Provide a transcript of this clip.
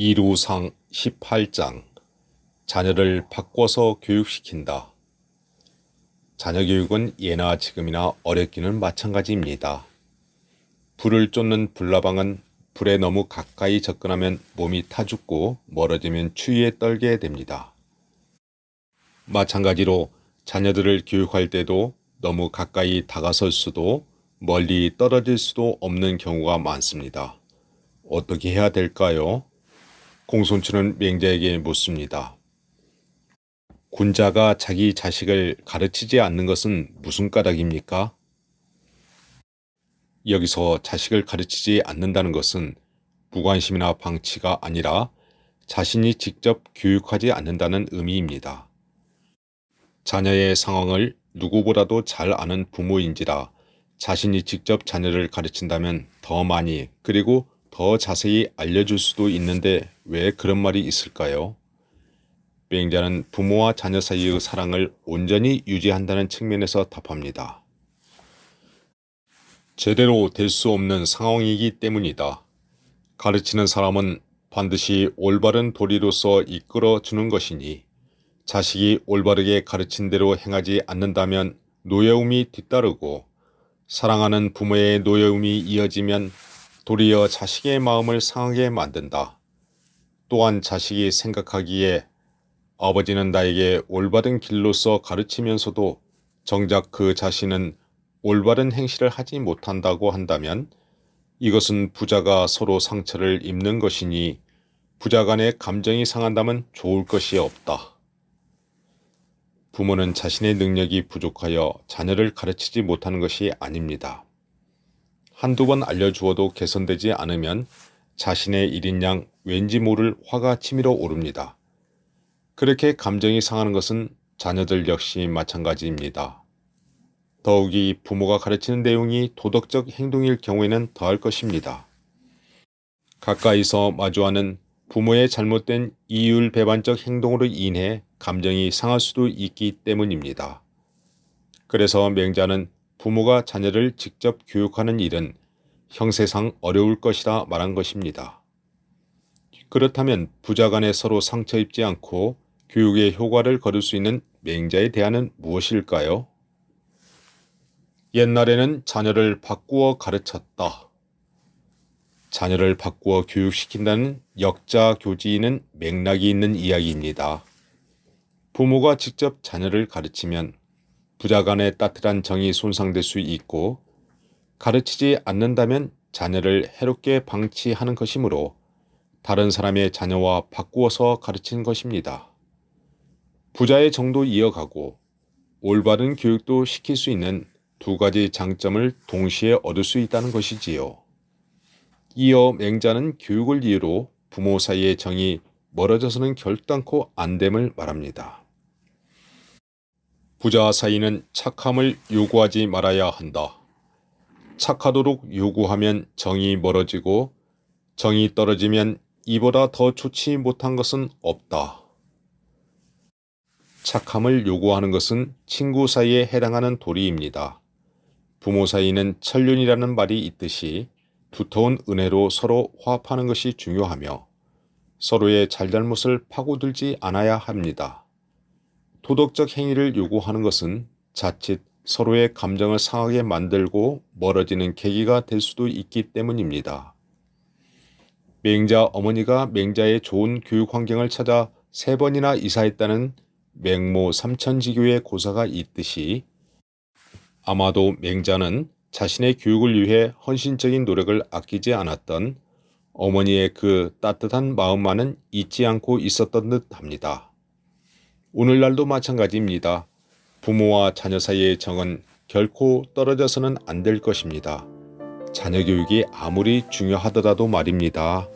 이루상 18장 자녀를 바꿔서 교육시킨다. 자녀 교육은 예나 지금이나 어렵기는 마찬가지입니다. 불을 쫓는 불나방은 불에 너무 가까이 접근하면 몸이 타 죽고 멀어지면 추위에 떨게 됩니다. 마찬가지로 자녀들을 교육할 때도 너무 가까이 다가설 수도 멀리 떨어질 수도 없는 경우가 많습니다. 어떻게 해야 될까요? 공손추는 맹자에게 묻습니다. 군자가 자기 자식을 가르치지 않는 것은 무슨 까닭입니까? 여기서 자식을 가르치지 않는다는 것은 무관심이나 방치가 아니라 자신이 직접 교육하지 않는다는 의미입니다. 자녀의 상황을 누구보다도 잘 아는 부모인지라 자신이 직접 자녀를 가르친다면 더 많이 그리고 더 자세히 알려줄 수도 있는데 왜 그런 말이 있을까요? 비행자는 부모와 자녀 사이의 사랑을 온전히 유지한다는 측면에서 답합니다. 제대로 될 수 없는 상황이기 때문이다. 가르치는 사람은 반드시 올바른 도리로서 이끌어 주는 것이니 자식이 올바르게 가르친 대로 행하지 않는다면 노여움이 뒤따르고 사랑하는 부모의 노여움이 이어지면 도리어 자식의 마음을 상하게 만든다. 또한 자식이 생각하기에 아버지는 나에게 올바른 길로서 가르치면서도 정작 그 자신은 올바른 행실을 하지 못한다고 한다면 이것은 부자가 서로 상처를 입는 것이니 부자 간의 감정이 상한다면 좋을 것이 없다. 부모는 자신의 능력이 부족하여 자녀를 가르치지 못하는 것이 아닙니다. 한두 번 알려주어도 개선되지 않으면 자신의 일인 양 왠지 모를 화가 치밀어 오릅니다. 그렇게 감정이 상하는 것은 자녀들 역시 마찬가지입니다. 더욱이 부모가 가르치는 내용이 도덕적 행동일 경우에는 더할 것입니다. 가까이서 마주하는 부모의 잘못된 이율 배반적 행동으로 인해 감정이 상할 수도 있기 때문입니다. 그래서 맹자는 부모가 자녀를 직접 교육하는 일은 형세상 어려울 것이라 말한 것입니다. 그렇다면 부자 간에 서로 상처 입지 않고 교육의 효과를 거둘 수 있는 맹자의 대안은 무엇일까요? 옛날에는 자녀를 바꾸어 가르쳤다. 자녀를 바꾸어 교육시킨다는 역자 교지는 맥락이 있는 이야기입니다. 부모가 직접 자녀를 가르치면 부자 간의 따뜻한 정이 손상될 수 있고 가르치지 않는다면 자녀를 해롭게 방치하는 것이므로 다른 사람의 자녀와 바꾸어서 가르치는 것입니다. 부자의 정도 이어가고 올바른 교육도 시킬 수 있는 두 가지 장점을 동시에 얻을 수 있다는 것이지요. 이어 맹자는 교육을 이유로 부모 사이의 정이 멀어져서는 결단코 안 됨을 말합니다. 부자 사이는 착함을 요구하지 말아야 한다. 착하도록 요구하면 정이 멀어지고 정이 떨어지면 이보다 더 좋지 못한 것은 없다. 착함을 요구하는 것은 친구 사이에 해당하는 도리입니다. 부모 사이는 천륜이라는 말이 있듯이 두터운 은혜로 서로 화합하는 것이 중요하며 서로의 잘잘못을 파고들지 않아야 합니다. 도덕적 행위를 요구하는 것은 자칫 서로의 감정을 상하게 만들고 멀어지는 계기가 될 수도 있기 때문입니다. 맹자 어머니가 맹자의 좋은 교육 환경을 찾아 세 번이나 이사했다는 맹모 삼천지교의 고사가 있듯이 아마도 맹자는 자신의 교육을 위해 헌신적인 노력을 아끼지 않았던 어머니의 그 따뜻한 마음만은 잊지 않고 있었던 듯 합니다. 오늘날도 마찬가지입니다. 부모와 자녀 사이의 정은 결코 떨어져서는 안 될 것입니다. 자녀 교육이 아무리 중요하더라도 말입니다.